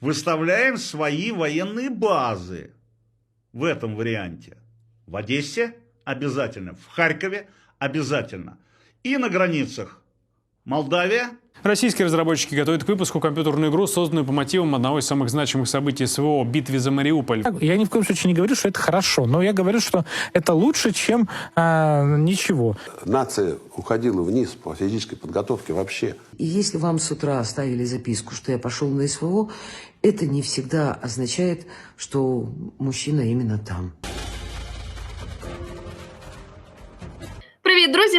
выставляем свои военные базы в этом варианте. В Одессе обязательно, в Харькове обязательно. И на границах Молдавия, Российские разработчики готовят к выпуску компьютерную игру, созданную по мотивам одного из самых значимых событий СВО – битве за Мариуполь. Я ни в коем случае не говорю, что это хорошо, но я говорю, что это лучше, чем а, ничего. Нация уходила вниз по физической подготовке вообще. И если вам с утра оставили записку, что я пошел на СВО, это не всегда означает, что мужчина именно там.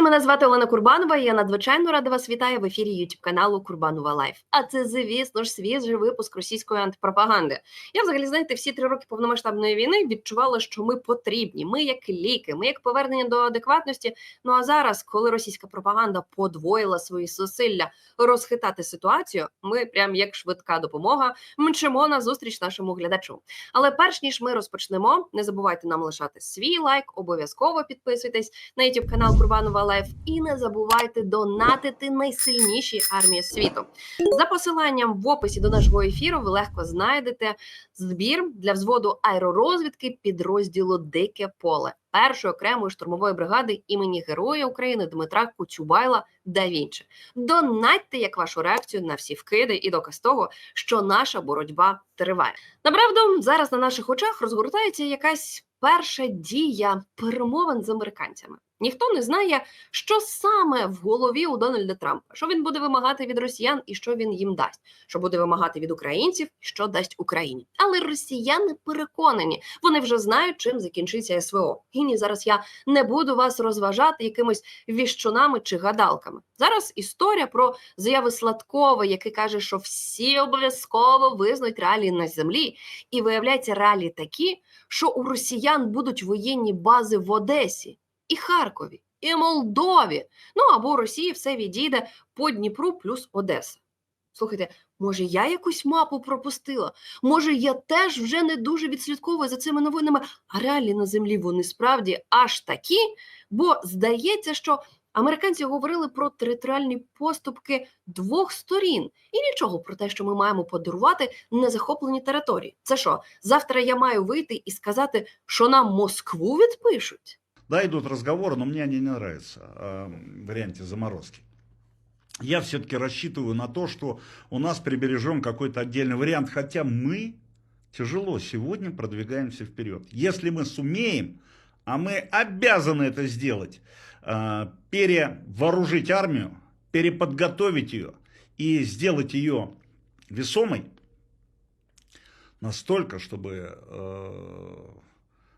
Мене звати Олена Курбанова. і Я надзвичайно рада вас вітаю в ефірі youtube каналу Курбанова Лайф. А це, звісно ж, свіжий випуск російської антипропаганди. Я взагалі знаєте, всі три роки повномасштабної війни відчувала, що ми потрібні. Ми як ліки, ми як повернення до адекватності. Ну а зараз, коли російська пропаганда подвоїла свої зусилля розхитати ситуацію, ми прям як швидка допомога мчимо на зустріч нашому глядачу. Але перш ніж ми розпочнемо, не забувайте нам лишати свій лайк, обов'язково підписуйтесь на youtube канал Курбанова Лайф і не забувайте донатити найсильнішій армії світу. За посиланням в описі до нашого ефіру ви легко знайдете збір для взводу аеророзвідки підрозділу Дике поле першої окремої штурмової бригади імені Героя України Дмитра Кучубайла да Вінчі. Донатьте як вашу реакцію на всі вкиди і доказ того, що наша боротьба триває. Направду зараз на наших очах розгортається якась перша дія перемовин з американцями. Ніхто не знає, що саме в голові у Дональда Трампа, що він буде вимагати від росіян і що він їм дасть, що буде вимагати від українців, що дасть Україні. Але росіяни переконані, вони вже знають, чим закінчиться СВО. І зараз я не буду вас розважати якимись віщунами чи гадалками. Зараз історія про заяви Сладкова, який каже, що всі обов'язково визнають реалії на землі, і виявляється, реалії такі, що у росіян будуть воєнні бази в Одесі і Харкові, і Молдові. Ну або Росії все відійде по Дніпру плюс Одеса. Слухайте, може, я якусь мапу пропустила? Може, я теж вже не дуже відслідковую за цими новинами, а реалії на землі вони справді аж такі, бо здається, що американці говорили про територіальні поступки двох сторін і нічого про те, що ми маємо подарувати незахоплені території. Це що, завтра я маю вийти і сказати, що нам Москву відпишуть? Да, идут разговоры, но мне они не нравятся э, варианте заморозки. Я все-таки рассчитываю на то, что у нас прибережем какой-то отдельный вариант, хотя мы тяжело сегодня продвигаемся вперед. Если мы сумеем, а мы обязаны это сделать, э, перевооружить армию, переподготовить ее и сделать ее весомой, настолько, чтобы э,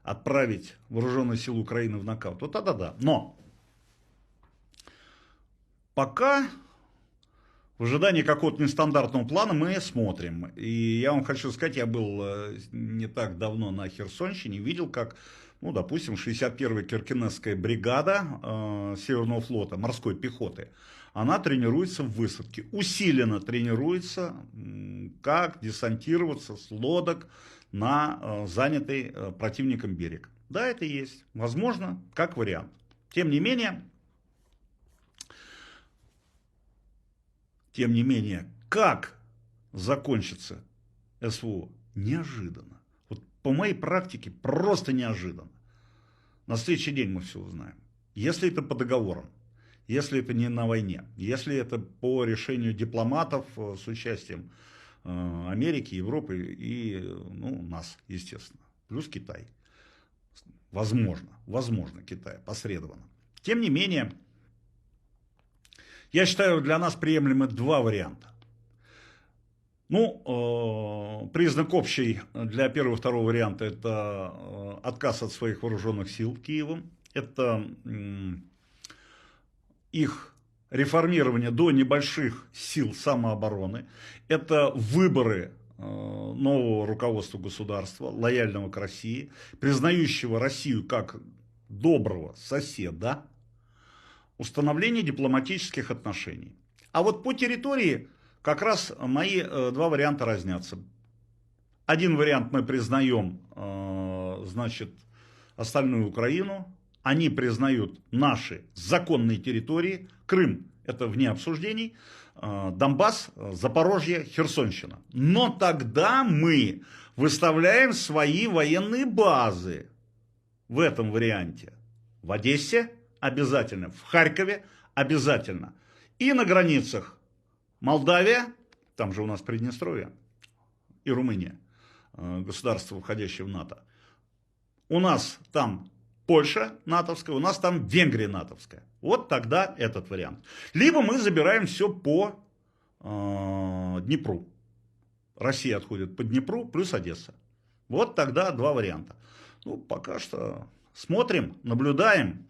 отправить вооруженные силы Украины в нокаут, то тогда да. Но пока в ожидании какого-то нестандартного плана мы смотрим. И я вам хочу сказать, я был э, не так давно на Херсонщине, видел, как, ну, допустим, 61-я Киркинесская бригада э, Северного флота, морской пехоты, она тренируется в высадке, усиленно тренируется, как десантироваться с лодок на э, занятый э, противником берег. Да, это есть. Возможно, как вариант. Тем не менее, тем не менее, как закончится СВО, неожиданно. Вот по моей практике просто неожиданно. На следующий день мы все узнаем. Если это по договорам, если это не на войне, если это по решению дипломатов э, с участием Америки, Европы и ну, нас, естественно, плюс Китай. Возможно, возможно, Китай, посредованно. Тем не менее, я считаю, для нас приемлемы два варианта. Ну, э, признак общий для первого и второго варианта – это э, отказ от своих вооруженных сил Киевом. Это э, их реформирование до небольших сил самообороны. Это выборы э, нового руководства государства, лояльного к России, признающего Россию как доброго соседа, установление дипломатических отношений. А вот по территории как раз мои э, два варианта разнятся. Один вариант мы признаем, э, значит, остальную Украину, они признают наши законные территории. Крым – это вне обсуждений. э, Донбасс, Запорожье, Херсонщина. Но тогда мы выставляем свои военные базы в этом варианте. В Одессе обязательно, в Харькове обязательно. И на границах Молдавия, там же у нас Приднестровье, и Румыния, э, государство, входящее в НАТО. У нас там Польша натовская, у нас там Венгрия натовская. Вот тогда этот вариант. Либо мы забираем все по э, Днепру. Россия отходит по Днепру плюс Одесса. Вот тогда два варианта. Ну, пока что смотрим, наблюдаем.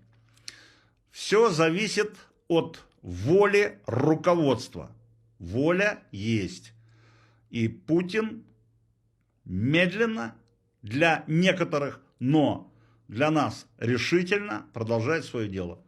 Все зависит от воли руководства. Воля есть. И Путин медленно для некоторых, но для нас решительно продолжает свое дело.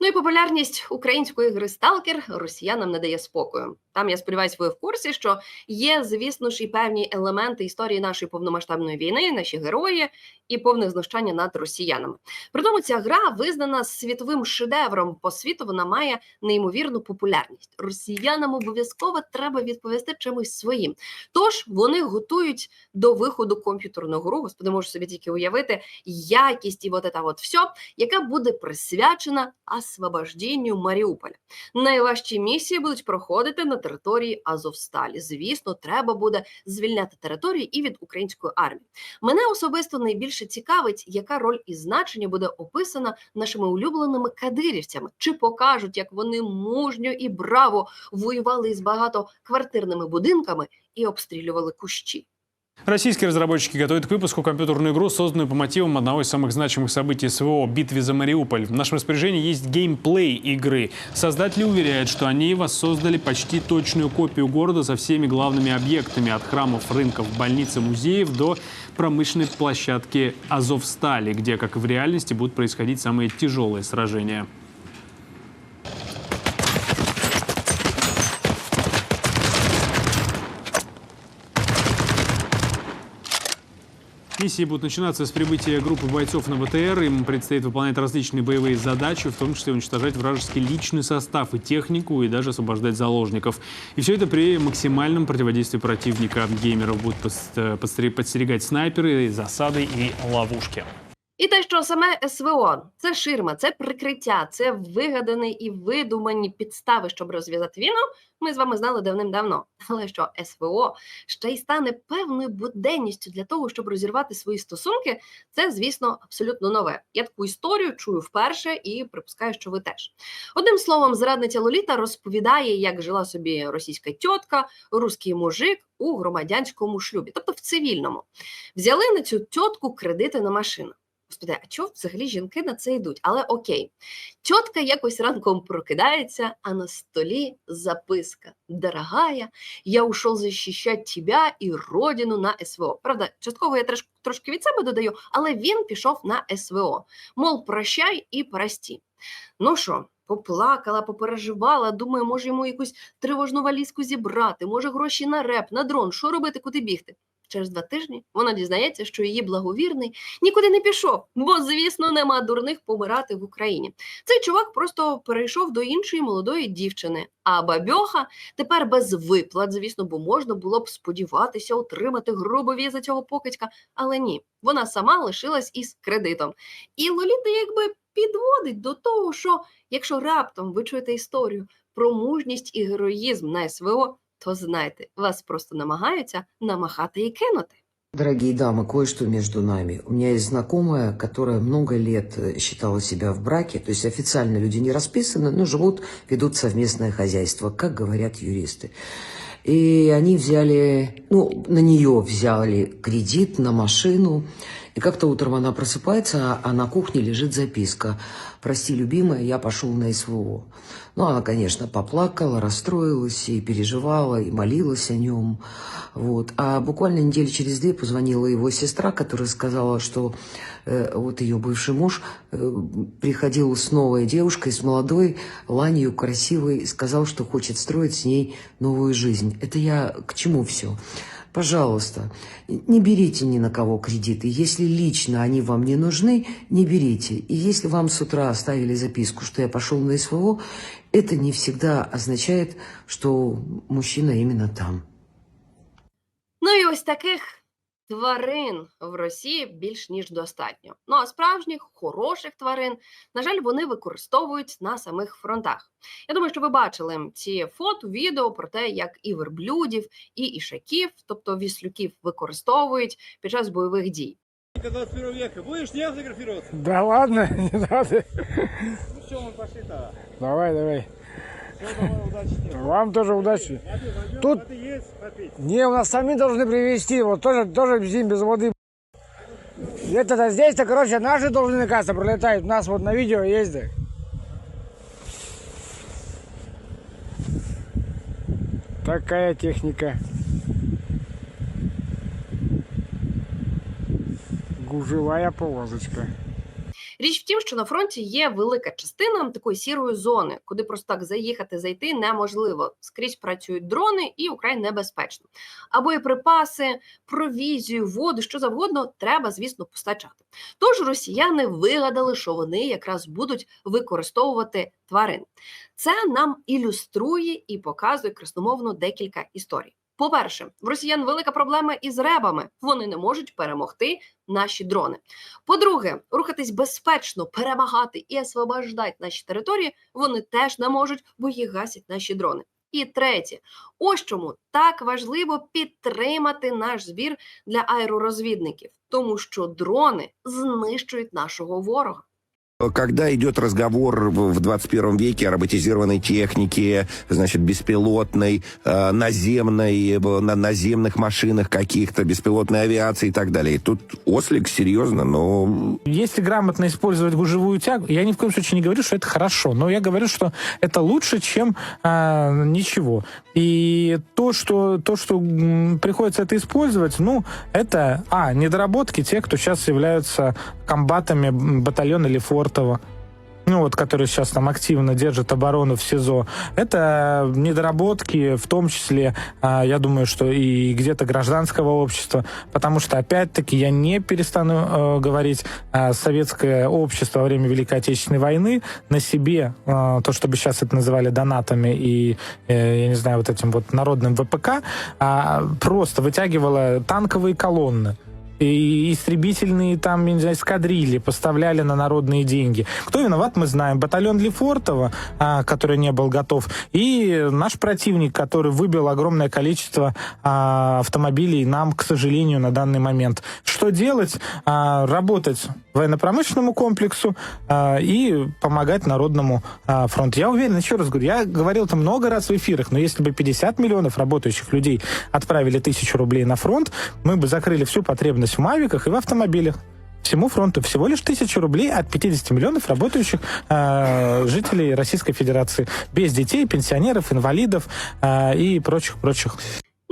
Ну і популярність української гри Сталкер росіянам не дає спокою. Там я сподіваюся, ви в курсі, що є, звісно ж, і певні елементи історії нашої повномасштабної війни, наші герої і повне знущання над росіянами. При тому ця гра визнана світовим шедевром. По світу вона має неймовірну популярність. Росіянам обов'язково треба відповісти чимось своїм. Тож вони готують до виходу комп'ютерну гру. Господи, можу собі тільки уявити якість і от це от все, яка буде присвячена освобожденню Маріуполя. Найважчі місії будуть проходити на території Азовсталі. Звісно, треба буде звільняти територію і від української армії. Мене особисто найбільше цікавить, яка роль і значення буде описана нашими улюбленими кадирівцями, чи покажуть, як вони мужньо і браво воювали із багатоквартирними будинками і обстрілювали кущі. Российские разработчики готовят к выпуску компьютерную игру, созданную по мотивам одного из самых значимых событий СВО – битве за Мариуполь. В нашем распоряжении есть геймплей игры. Создатели уверяют, что они воссоздали почти точную копию города со всеми главными объектами – от храмов, рынков, больниц и музеев до промышленной площадки Азовстали, где, как и в реальности, будут происходить самые тяжелые сражения. Миссии будут начинаться с прибытия группы бойцов на БТР. Им предстоит выполнять различные боевые задачи, в том числе уничтожать вражеский личный состав и технику, и даже освобождать заложников. И все это при максимальном противодействии противника. Геймеров будут подстерегать снайперы, засады и ловушки. І те, що саме СВО це ширма, це прикриття, це вигадані і видумані підстави, щоб розв'язати війну. Ми з вами знали давним-давно. Але що СВО ще й стане певною буденністю для того, щоб розірвати свої стосунки, це, звісно, абсолютно нове. Я таку історію чую вперше і припускаю, що ви теж. Одним словом, зрадниця Лоліта розповідає, як жила собі російська тітка, руський мужик у громадянському шлюбі, тобто в цивільному. Взяли на цю тітку кредити на машину. Господи, а чого взагалі жінки на це йдуть? Але окей, тітка якось ранком прокидається, а на столі записка: Дорогая, я ушел защищать тебя і родину на СВО. Правда, частково я трош, трошки від себе додаю, але він пішов на СВО. Мол, прощай і прості. Ну що, поплакала, попереживала, думаю, може йому якусь тривожну валізку зібрати, може гроші на реп, на дрон, що робити, куди бігти. Через два тижні вона дізнається, що її благовірний нікуди не пішов, бо, звісно, нема дурних помирати в Україні. Цей чувак просто перейшов до іншої молодої дівчини. А бабьоха тепер без виплат, звісно, бо можна було б сподіватися отримати грубові за цього покидька, але ні, вона сама лишилась із кредитом. І Лоліта якби підводить до того, що якщо раптом ви чуєте історію про мужність і героїзм на СВО, то знайте, вас просто намагаються намахати і кинути. Дорогие дамы, кое-что между нами. У меня есть знакомая, которая много лет э, считала себя в браке, то есть официально люди не расписаны, но живут, ведут совместное хозяйство, как говорят юристы. И они взяли, ну, на нее взяли кредит на машину. И как-то утром она просыпается, а на кухне лежит записка. «Прости, любимая, я пошел на СВО». Ну, она, конечно, поплакала, расстроилась и переживала, и молилась о нем. Вот. А буквально недели через две позвонила его сестра, которая сказала, что э, вот ее бывший муж э, приходил с новой девушкой, с молодой, ланью, красивой, и сказал, что хочет строить с ней новую жизнь. Это я к чему все? Пожалуйста, не берите ни на кого кредиты. Если лично они вам не нужны, не берите. И если вам с утра оставили записку, что я пошел на СВО, это не всегда означает, что мужчина именно там. Ну і ось таких тварин в Росії більш ніж достатньо. Ну а справжніх хороших тварин, на жаль, вони використовують на самих фронтах. Я думаю, що ви бачили ці фото, відео про те, як і верблюдів, і ішаків, тобто віслюків, використовують під час бойових дій. 21 века. Будешь не фотографироваться? Да ладно, не надо. Ну все, мы пошли тогда. Давай, давай. Вам тоже удачи. Тут-. Не, у нас сами должны привезти. Вот тоже, тоже бензин без воды. Это-то здесь-то, короче, наши должны, кажется, пролетают. У нас вот на видео да. Такая техника. Гужевая повозочка. Річ в тім, що на фронті є велика частина такої сірої зони, куди просто так заїхати, зайти неможливо. Скрізь працюють дрони і украй небезпечно. А боєприпаси, провізію, воду, що завгодно, треба, звісно, постачати. Тож росіяни вигадали, що вони якраз будуть використовувати тварин. Це нам ілюструє і показує красномовно декілька історій. По-перше, в росіян велика проблема із ребами. Вони не можуть перемогти наші дрони. По-друге, рухатись безпечно, перемагати і освобождати наші території вони теж не можуть, бо їх гасять наші дрони. І третє, ось чому так важливо підтримати наш збір для аеророзвідників, тому що дрони знищують нашого ворога. Когда идет разговор в в 21 веке о роботизированной технике, значит, беспилотной, э, наземной, э, на наземных машинах каких-то, беспилотной авиации и так далее. Тут ослик серьезно, но Если грамотно использовать гужевую тягу, я ни в коем случае не говорю, что это хорошо, но я говорю, что это лучше, чем а, ничего. И то, что, то, что приходится это использовать, ну, это, а, недоработки тех, кто сейчас являются комбатами батальона Лефортово, ну вот, которые сейчас там активно держат оборону в СИЗО, это недоработки, в том числе, а, я думаю, что и где-то гражданского общества, потому что, опять-таки, я не перестану э, говорить, советское общество во время Великой Отечественной войны на себе, э, то, чтобы сейчас это называли донатами и, э, я не знаю, вот этим вот народным ВПК, а, просто вытягивало танковые колонны и истребительные там, не знаю, эскадрильи поставляли на народные деньги. Кто виноват, мы знаем. Батальон Лефортово, а, который не был готов, и наш противник, который выбил огромное количество а, автомобилей нам, к сожалению, на данный момент. Что делать? А, работать военно-промышленному комплексу а, и помогать Народному фронту. Я уверен, еще раз говорю, я говорил это много раз в эфирах, но если бы 50 миллионов работающих людей отправили тысячу рублей на фронт, мы бы закрыли всю потребность в мавиках и в автомобилях. Всему фронту всего лишь тысячу рублей от 50 миллионов работающих э, жителей Российской Федерации. Без детей, пенсионеров, инвалидов э, и прочих-прочих.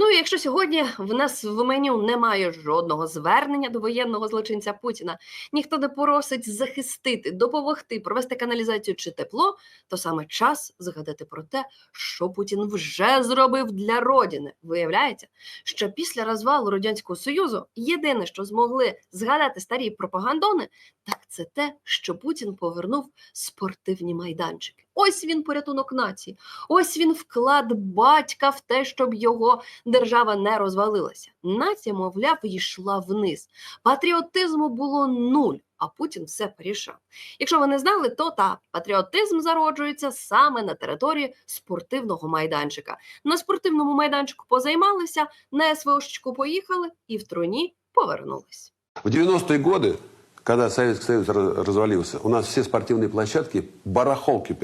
Ну і якщо сьогодні в нас в меню немає жодного звернення до воєнного злочинця Путіна, ніхто не просить захистити, допомогти, провести каналізацію чи тепло, то саме час згадати про те, що Путін вже зробив для родини. Виявляється, що після розвалу радянського союзу єдине, що змогли згадати старі пропагандони, так це те, що Путін повернув спортивні майданчики. Ось він порятунок нації. Ось він вклад батька в те, щоб його держава не розвалилася. Нація, мовляв, йшла вниз. Патріотизму було нуль, а Путін все порішав. Якщо ви не знали, то так, патріотизм зароджується саме на території спортивного майданчика. На спортивному майданчику позаймалися, на СВОшечку поїхали і в труні повернулись. В 90-е годы, когда Советский Союз развалился, у нас все спортивные площадки, барахолки,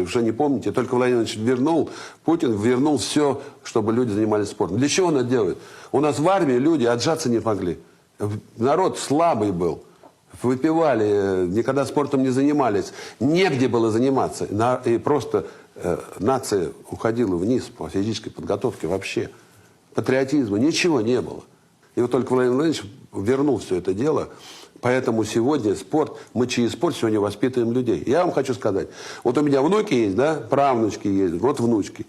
уже не помните, только Владимир Владимирович вернул, Путин вернул все, чтобы люди занимались спортом. Для чего он это делает? У нас в армии люди отжаться не могли. Народ слабый был. Выпивали, э, никогда спортом не занимались. Негде было заниматься. И просто э, нация уходила вниз по физической подготовке вообще. Патриотизма, ничего не было. И вот только Владимир Владимирович вернул все это дело. Поэтому сегодня спорт, мы через спорт сегодня воспитываем людей. Я вам хочу сказать, вот у меня внуки есть, да, правнучки есть, вот внучки.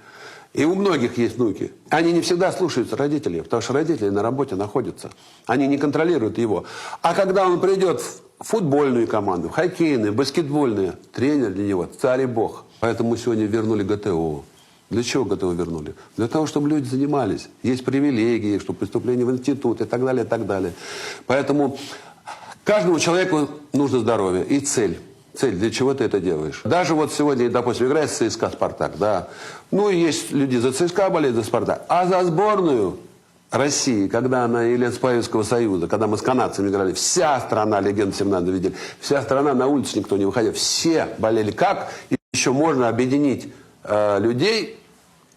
И у многих есть внуки. Они не всегда слушаются родителей, потому что родители на работе находятся. Они не контролируют его. А когда он придет в футбольную команду, в хоккейную, баскетбольную, тренер для него, царь и бог. Поэтому мы сегодня вернули ГТО. Для чего ГТО вернули? Для того, чтобы люди занимались. Есть привилегии, чтобы поступление в институт и так далее, и так далее. Поэтому каждому человеку нужно здоровье и цель. Цель, для чего ты это делаешь? Даже вот сегодня, допустим, играет ЦСКА «Спартак», да. Ну, есть люди за ЦСКА болеют, за «Спартак». А за сборную России, когда она, или Советского Союза, когда мы с канадцами играли, вся страна, всем надо видели, вся страна, на улицу никто не выходил, все болели. Как еще можно объединить э, людей,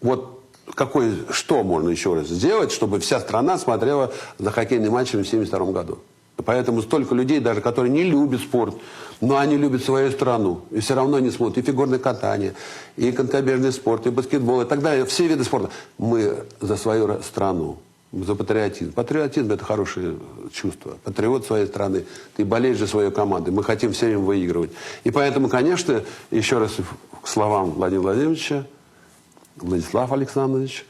вот какой, что можно еще раз сделать, чтобы вся страна смотрела за хоккейным матчем в 1972 году? Поэтому столько людей, даже которые не любят спорт, но они любят свою страну. И все равно не смотрят. И фигурное катание, и конькобежный спорт, и баскетбол, и так далее. Все виды спорта. Мы за свою ра- страну. За патриотизм. Патриотизм – это хорошее чувство. Патриот своей страны. Ты болеешь за свою команду. Мы хотим все время выигрывать. И поэтому, конечно, еще раз к словам Владимира Владимировича, Владислав Александрович,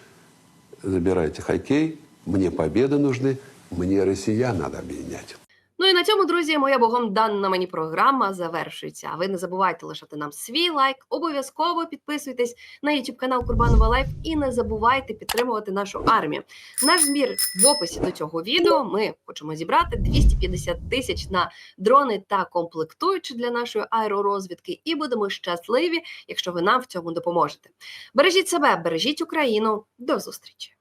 забирайте хоккей. Мне победы нужны. Мне россиян надо объединять. Ну і на цьому, друзі, моя богом дана мені програма завершується. А ви не забувайте лишати нам свій лайк, обов'язково підписуйтесь на YouTube канал Курбанова Лайф і не забувайте підтримувати нашу армію. Наш збір в описі до цього відео. Ми хочемо зібрати 250 тисяч на дрони та комплектуючі для нашої аеророзвідки, і будемо щасливі, якщо ви нам в цьому допоможете. Бережіть себе, бережіть Україну. До зустрічі!